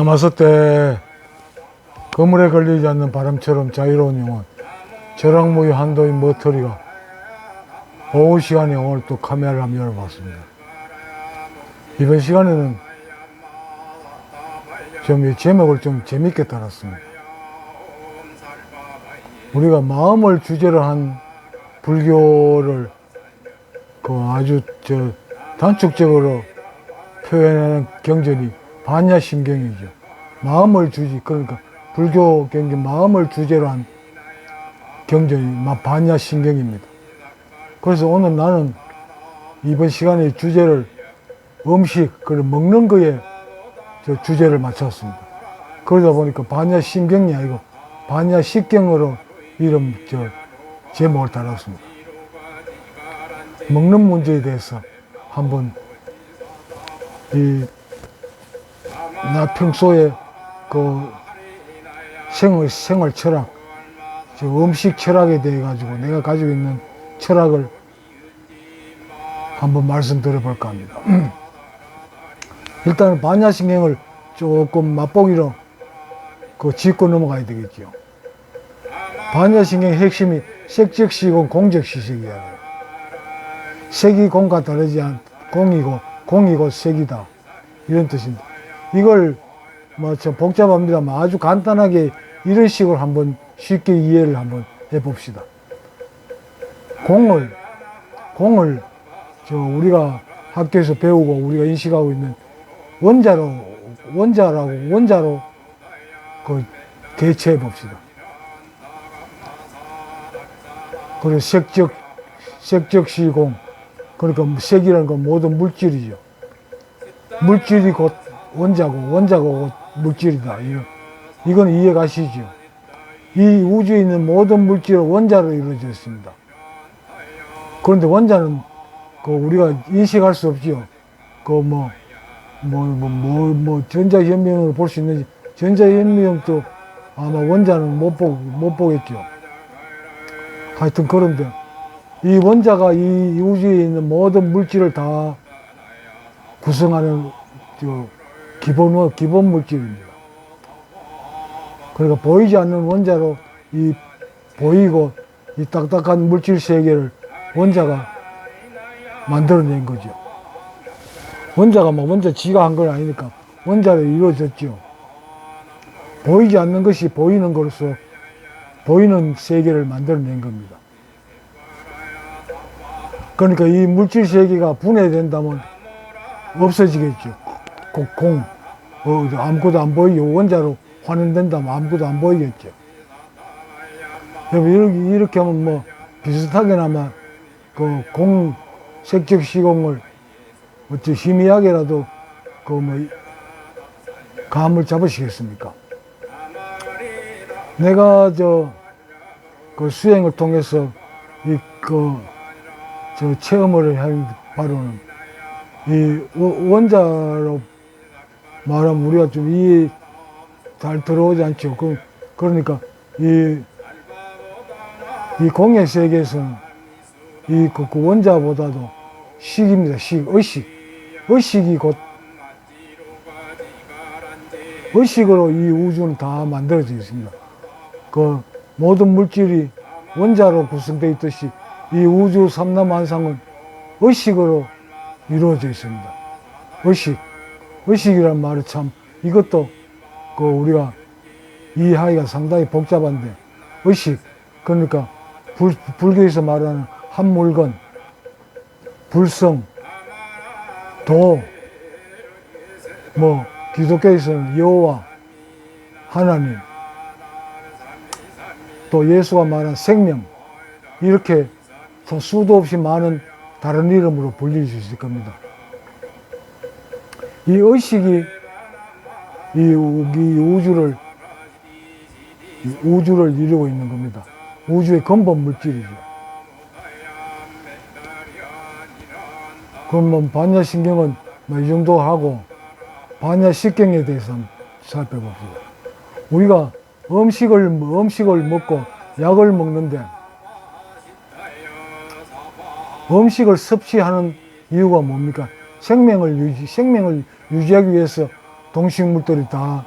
남았을 때 그물에 걸리지 않는 바람처럼 자유로운 영혼 저랑무의 한도인 머터리가 오후 시간에 오늘 또 카메라를 한번 열어봤습니다. 이번 시간에는 좀이 제목을 좀 재밌게 달았습니다. 우리가 마음을 주제로 한 불교를 그 아주 저 단축적으로 표현하는 경전이 반야심경이죠. 마음을 주지 그러니까 불교 경전 마음을 주제로 한 경전이 마- 반야심경입니다. 그래서 오늘 나는 이번 시간에 주제를 음식 그리고 먹는 거에 저 주제를 맞췄습니다. 그러다 보니까 반야심경이 아니고 반야식경으로 이름 저 제목을 달았습니다. 먹는 문제에 대해서 한번 이 나 평소에 그 생활 생활 철학, 저 음식 철학에 대해 가지고 내가 가지고 있는 철학을 한번 말씀드려 볼까 합니다. 일단 반야신경을 조금 맛보기로 그 짚고 넘어가야 되겠죠. 반야신경의 핵심이 색적시고 공적시색이야. 색이 공과 다르지 않 공이고 공이고 색이다 이런 뜻입니다. 이걸 뭐 좀 복잡합니다만 아주 간단하게 이런 식으로 한번 쉽게 이해를 한번 해봅시다. 공을 공을 저 우리가 학교에서 배우고 우리가 인식하고 있는 원자로 원자라고 원자로 그 대체해 봅시다. 그리고 색적 색적 시공 그러니까 색이라는 건 모든 물질이죠. 물질이 곧 원자고 원자가 곧 물질이다. 이건 이해가시죠. 이 우주에 있는 모든 물질은 원자로 이루어져 있습니다. 그런데 원자는 그 우리가 인식할 수 없지요. 그 뭐 뭐 뭐 뭐 뭐 전자현미경으로 볼 수 있는지 전자현미경도 아마 원자는 못 보, 못 보겠죠. 하여튼 그런데 이 원자가 이 우주에 있는 모든 물질을 다 구성하는 저 기본 기본 물질입니다. 그러니까 보이지 않는 원자로 이 보이고 이 딱딱한 물질 세계를 원자가 만들어낸 거죠. 원자가 뭐 원자 지가 한 건 아니니까 원자로 이루어졌죠. 보이지 않는 것이 보이는 것으로서 보이는 세계를 만들어낸 겁니다. 그러니까 이 물질 세계가 분해된다면 없어지겠죠. 고- 공, 어, 아무것도 안 보이고 원자로 환원된다면 아무것도 안 보이겠죠. 이렇게, 이렇게 하면 뭐 비슷하게나마 그 공, 색적 시공을 어찌 희미하게라도 그 뭐 감을 잡으시겠습니까? 내가 저 그 수행을 통해서 이 그 저 체험을 한 바로는 이 원- 원자로 말하면 우리가 좀 이해 잘 들어오지 않죠. 그, 그러니까 이, 이 공예 세계에서는 이 그, 그 원자보다도 식입니다. 식, 의식. 의식이 곧 의식으로 이 우주는 다 만들어져 있습니다. 그 모든 물질이 원자로 구성되어 있듯이 이 우주 삼라만상은 의식으로 이루어져 있습니다. 의식. 의식이란 말이 참 이것도 그 우리가 이해하기가 상당히 복잡한데 의식 그러니까 불, 불교에서 말하는 한 물건 불성 도 뭐 기독교에서는 여호와 하나님 또 예수가 말한 생명 이렇게 더 수도 없이 많은 다른 이름으로 불릴 수 있을 겁니다. 이 의식이 이, 우주를 이 우주를 이루고 있는 겁니다. 우주의 근본 물질이죠. 뭐 반야신경은 뭐 이 정도 하고 반야식경에 대해서 살펴봅시다. 우리가 음식을 음식을 먹고 약을 먹는데 음식을 섭취하는 이유가 뭡니까? 생명을 유지 생명을 유지하기 위해서 동식물들이 다,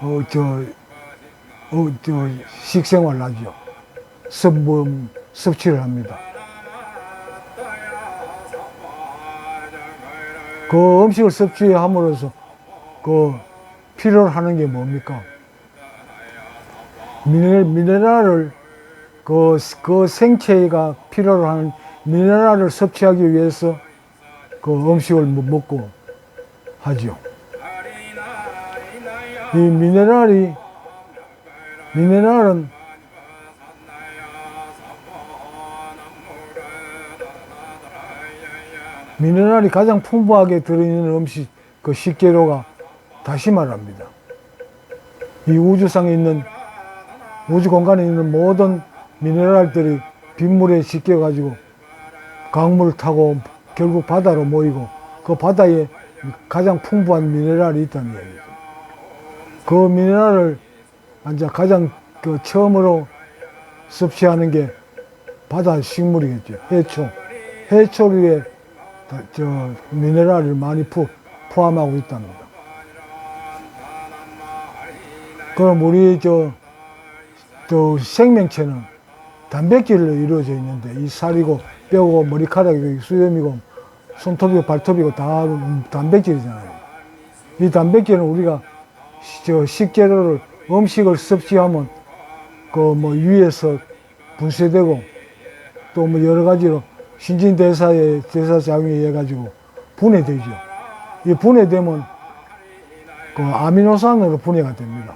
어, 저, 어, 저, 식생활을 하죠. 섭, 뭐, 섭취를 합니다. 그 음식을 섭취함으로써 그 필요로 하는 게 뭡니까? 미네, 미네랄을 그, 그 생체가 필요로 하는 미네랄을 섭취하기 위해서 그 음식을 먹- 먹고 하죠. 이 미네랄이 미네랄은 미네랄이 가장 풍부하게 들어있는 음식 그 식재료가 다시 말합니다. 이 우주상에 있는 우주 공간에 있는 모든 미네랄들이 빗물에 씻겨 가지고 강물을 타고 결국 바다로 모이고 그 바다에 가장 풍부한 미네랄이 있다는 얘기죠. 그 미네랄을 이제 가장 그 처음으로 섭취하는 게 바다 식물이겠죠. 해초. 해초류에 다- 저 미네랄을 많이 포, 포함하고 있답니다. 그럼 우리 저, 저 생명체는 단백질로 이루어져 있는데 이 살이고 뼈고 머리카락이고 수염이고 손톱이고 발톱이고 다 단백질이잖아요. 이 단백질은 우리가 시- 저 식재료를 음식을 섭취하면 그 뭐 위에서 분쇄되고 또 뭐 여러 가지로 신진대사의 대사작용에 의해 가지고 분해되죠. 이 분해되면 그 아미노산으로 분해가 됩니다.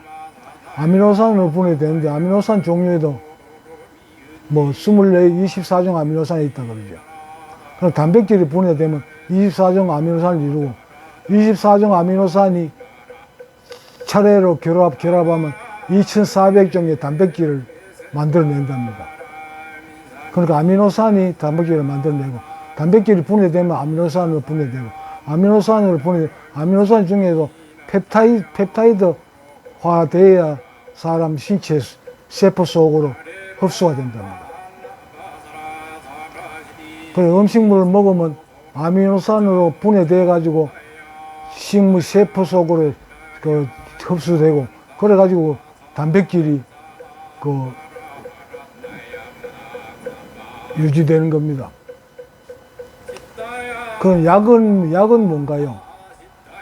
아미노산으로 분해되는데 아미노산 종류에도 뭐 24, 24종 아미노산이 있다 그러죠. 단백질이 분해되면 24종 아미노산을 이루고 24종 아미노산이 차례로 결합, 결합하면 2400종의 단백질을 만들어낸답니다. 그러니까 아미노산이 단백질을 만들어내고 단백질이 분해되면 아미노산으로 분해되고 아미노산으로 분해 아미노산 중에도 펩타이, 펩타이드화돼야 사람 신체 세포 속으로 흡수가 된답니다. 그래 음식물을 먹으면 아미노산으로 분해돼 가지고 식물 세포 속으로 그 흡수되고 그래 가지고 단백질이 그 유지되는 겁니다. 그 약은 약은 뭔가요?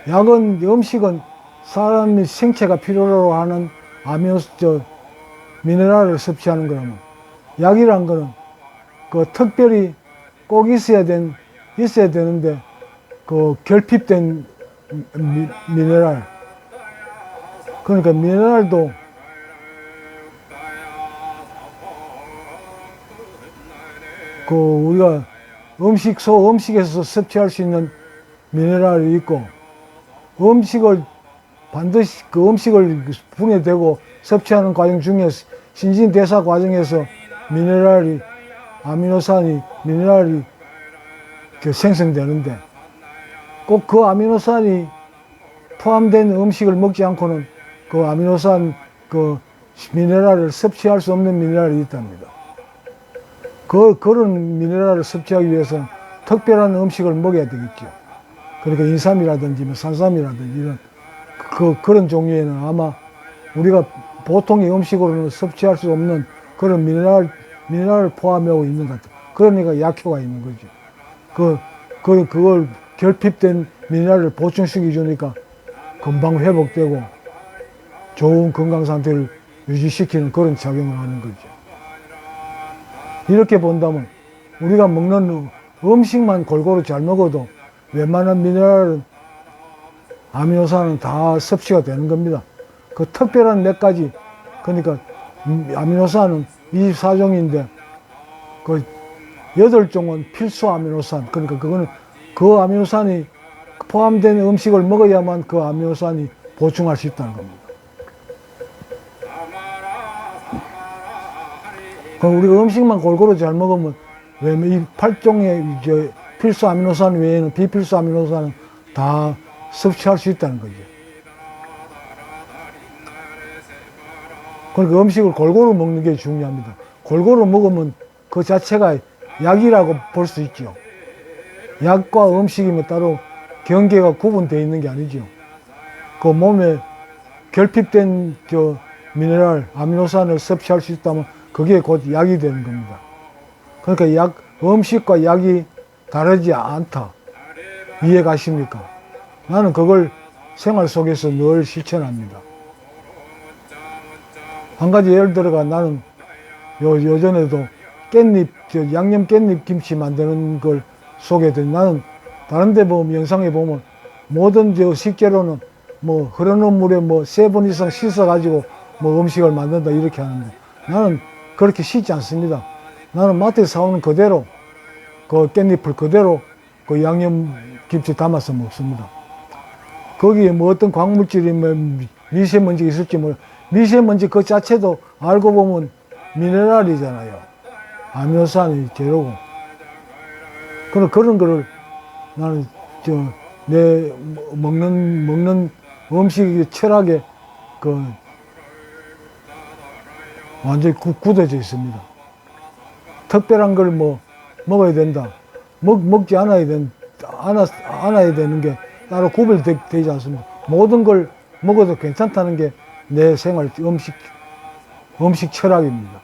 약은 음식은 사람의 생체가 필요로 하는 아미노 저 미네랄을 섭취하는 거라면 약이란 거는 그 특별히 꼭 있어야 된 있어야 되는데 그 결핍된 미, 미네랄. 그러니까 미네랄도 그 우리가 음식 소 음식에서 섭취할 수 있는 미네랄이 있고 음식을 반드시 그 음식을 분해되고 섭취하는 과정 중에 신진대사 과정에서 미네랄이 아미노산이 미네랄이 그 생성되는데 꼭 그 아미노산이 포함된 음식을 먹지 않고는 그 아미노산 그 미네랄을 섭취할 수 없는 미네랄이 있답니다. 그, 그런 미네랄을 섭취하기 위해서는 특별한 음식을 먹어야 되겠죠. 그러니까 인삼이라든지 뭐 산삼이라든지 이런 그, 그런 종류에는 아마 우리가 보통의 음식으로는 섭취할 수 없는 그런 미네랄, 미네랄을 포함하고 있는 것 같아요. 그러니까 약효가 있는 거죠. 그, 그, 그걸 결핍된 미네랄을 보충시켜 주니까 금방 회복되고 좋은 건강 상태를 유지시키는 그런 작용을 하는 거죠. 이렇게 본다면 우리가 먹는 음식만 골고루 잘 먹어도 웬만한 미네랄은 아미노산은 다 섭취가 되는 겁니다. 그 특별한 몇 가지 그러니까 음, 아미노산은 24종인데 그 8종은 필수 아미노산 그러니까 그거는 그 아미노산이 포함된 음식을 먹어야만 그 아미노산이 보충할 수 있다는 겁니다. 그럼 우리가 음식만 골고루 잘 먹으면 왜냐면 이 8종의 이제 필수 아미노산 외에는 비필수 아미노산은 다 섭취할 수 있다는 거죠. 그러니까 음식을 골고루 먹는 게 중요합니다. 골고루 먹으면 그 자체가 약이라고 볼 수 있죠. 약과 음식이면 따로 경계가 구분되어 있는 게 아니죠. 그 몸에 결핍된 저 미네랄 아미노산을 섭취할 수 있다면 그게 곧 약이 되는 겁니다. 그러니까 약 음식과 약이 다르지 않다. 이해 가십니까? 나는 그걸 생활 속에서 늘 실천합니다. 한 가지 예를 들어가 나는 요, 요전에도 깻잎, 저 양념 깻잎 김치 만드는 걸 소개해드린 나는 다른 데 보면 영상에 보면 모든 저 식재료는 뭐 흐르는 물에 뭐 세 번 이상 씻어가지고 뭐 음식을 만든다 이렇게 하는데 나는 그렇게 씻지 않습니다. 나는 마트에서 사오는 그대로 그 깻잎을 그대로 그 양념 김치 담아서 먹습니다. 거기에 뭐 어떤 광물질이 뭐 미세먼지가 있을지 몰라. 미세먼지 그 자체도 알고 보면 미네랄이잖아요. 아미노산이 재료고. 그런, 그런 거를 나는 저, 내 먹는, 먹는 음식이 철학에 그 완전히 굳- 굳어져 있습니다. 특별한 걸 뭐 먹어야 된다. 먹, 먹지 않아야 된, 않아, 않아야 되는 게 따로 구별되지 않습니다. 모든 걸 먹어도 괜찮다는 게 내 생활 음식, 음식 철학입니다.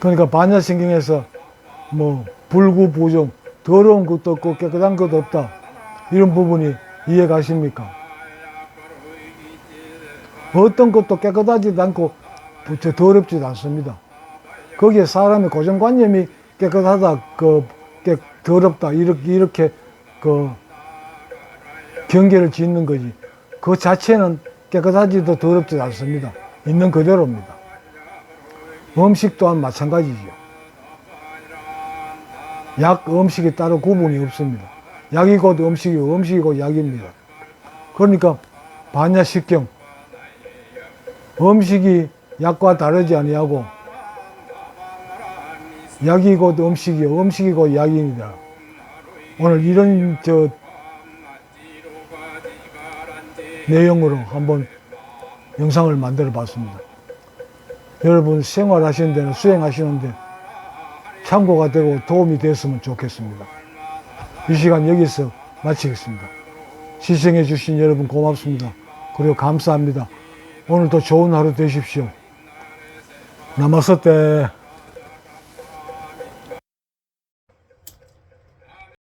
그러니까 반야신경에서 뭐 불구 부정, 더러운 것도 없고 깨끗한 것도 없다. 이런 부분이 이해 가십니까? 어떤 것도 깨끗하지도 않고 저 더럽지도 않습니다. 거기에 사람의 고정관념이 깨끗하다, 그, 깨, 더럽다, 이렇게, 이렇게, 그, 경계를 짓는 거지. 그 자체는 깨끗하지도 더럽지도 않습니다. 있는 그대로입니다. 음식 또한 마찬가지죠. 약, 음식이 따로 구분이 없습니다. 약이 곧 음식이고 음식이 곧 약입니다. 그러니까 반야식경, 음식이 약과 다르지 아니하고 약이 곧 음식이요 음식이 곧 약입니다. 오늘 이런 저 내용으로 한번 영상을 만들어 봤습니다. 여러분 생활하시는 데는 수행하시는데 참고가 되고 도움이 됐으면 좋겠습니다. 이 시간 여기서 마치겠습니다. 시청해 주신 여러분 고맙습니다. 그리고 감사합니다. 오늘도 좋은 하루 되십시오. 남았을 때